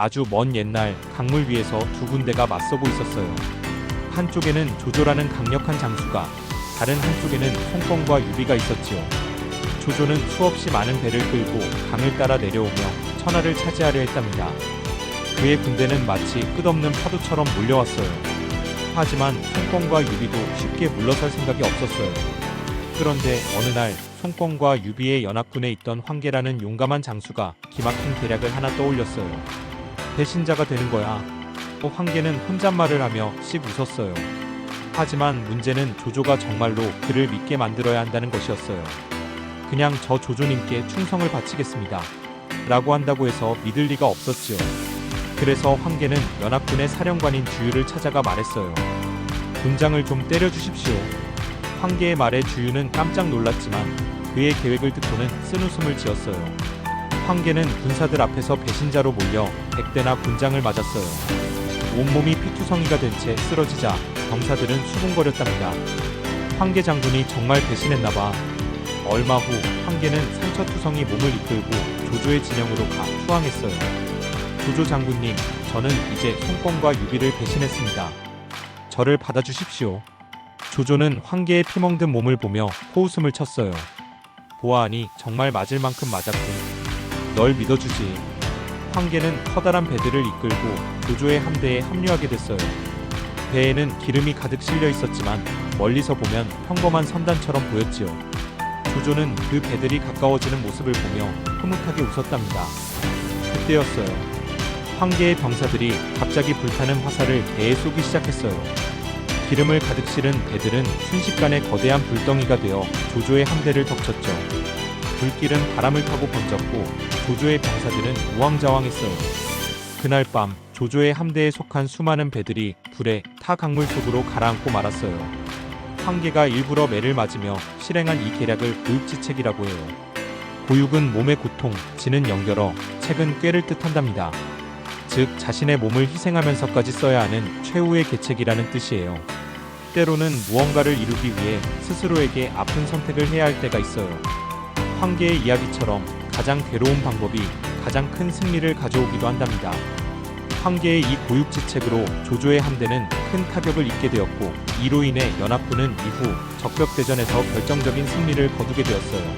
아주 먼 옛날 강물 위에서 두 군대가 맞서고 있었어요. 한쪽에는 조조라는 강력한 장수가, 다른 한쪽에는 송권과 유비가 있었지요. 조조는 수없이 많은 배를 끌고 강을 따라 내려오며 천하를 차지하려 했답니다. 그의 군대는 마치 끝없는 파도처럼 몰려왔어요. 하지만 송권과 유비도 쉽게 물러설 생각이 없었어요. 그런데 어느 날 송권과 유비의 연합군에 있던 황계라는 용감한 장수가 기막힌 계략을 하나 떠올렸어요. 배신자가 되는 거야. 어, 황계는 혼잣말을 하며 씩 웃었어요. 하지만 문제는 조조가 정말로 그를 믿게 만들어야 한다는 것이었어요. 그냥 저 조조님께 충성을 바치겠습니다. 라고 한다고 해서 믿을 리가 없었지요. 그래서 황계는 연합군의 사령관인 주유를 찾아가 말했어요. 군장을 좀 때려주십시오. 황계의 말에 주유는 깜짝 놀랐지만 그의 계획을 듣고는 쓴 웃음을 지었어요. 황계는 군사들 앞에서 배신자로 몰려 백대나 군장을 맞았어요. 온몸이 피투성이가 된 채 쓰러지자 병사들은 수군거렸답니다. 황계 장군이 정말 배신했나봐. 얼마 후 황계는 상처투성이 몸을 이끌고 조조의 진영으로 가 투항했어요. 조조 장군님, 저는 이제 송권과 유비를 배신했습니다. 저를 받아주십시오. 조조는 황계의 피멍든 몸을 보며 호웃음을 쳤어요. 보아하니 정말 맞을 만큼 맞았군. 널 믿어주지. 황계는 커다란 배들을 이끌고 조조의 함대에 합류하게 됐어요. 배에는 기름이 가득 실려 있었지만 멀리서 보면 평범한 선단처럼 보였지요. 조조는 그 배들이 가까워지는 모습을 보며 흐뭇하게 웃었답니다. 그때였어요. 황계의 병사들이 갑자기 불타는 화살을 배에 쏘기 시작했어요. 기름을 가득 실은 배들은 순식간에 거대한 불덩이가 되어 조조의 함대를 덮쳤죠. 불길은 바람을 타고 번졌고 조조의 병사들은 우왕좌왕했어요. 그날 밤 조조의 함대에 속한 수많은 배들이 불에 타 강물 속으로 가라앉고 말았어요. 황계가 일부러 매를 맞으며 실행한 이 계략을 고육지책이라고 해요. 고육은 몸의 고통, 지는 연결어, 책은 꾀를 뜻한답니다. 즉 자신의 몸을 희생하면서까지 써야 하는 최후의 계책이라는 뜻이에요. 때로는 무언가를 이루기 위해 스스로에게 아픈 선택을 해야 할 때가 있어요. 황계의 이야기처럼 가장 괴로운 방법이 가장 큰 승리를 가져오기도 한답니다. 황계의 이 고육지책으로 조조의 함대는 큰 타격을 입게 되었고 이로 인해 연합군은 이후 적벽대전에서 결정적인 승리를 거두게 되었어요.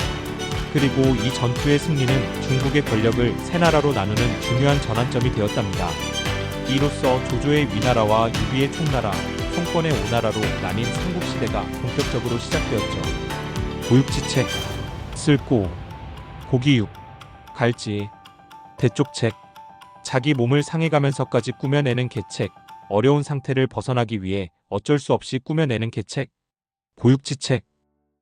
그리고 이 전투의 승리는 중국의 권력을 세 나라로 나누는 중요한 전환점이 되었답니다. 이로써 조조의 위나라와 유비의 총나라, 송권의 오나라로 나뉜 삼국시대가 본격적으로 시작되었죠. 고육지책, 쓸고, 고기육, 갈지, 대쪽책, 자기 몸을 상해가면서까지 꾸며내는 계책, 어려운 상태를 벗어나기 위해 어쩔 수 없이 꾸며내는 계책, 고육지책,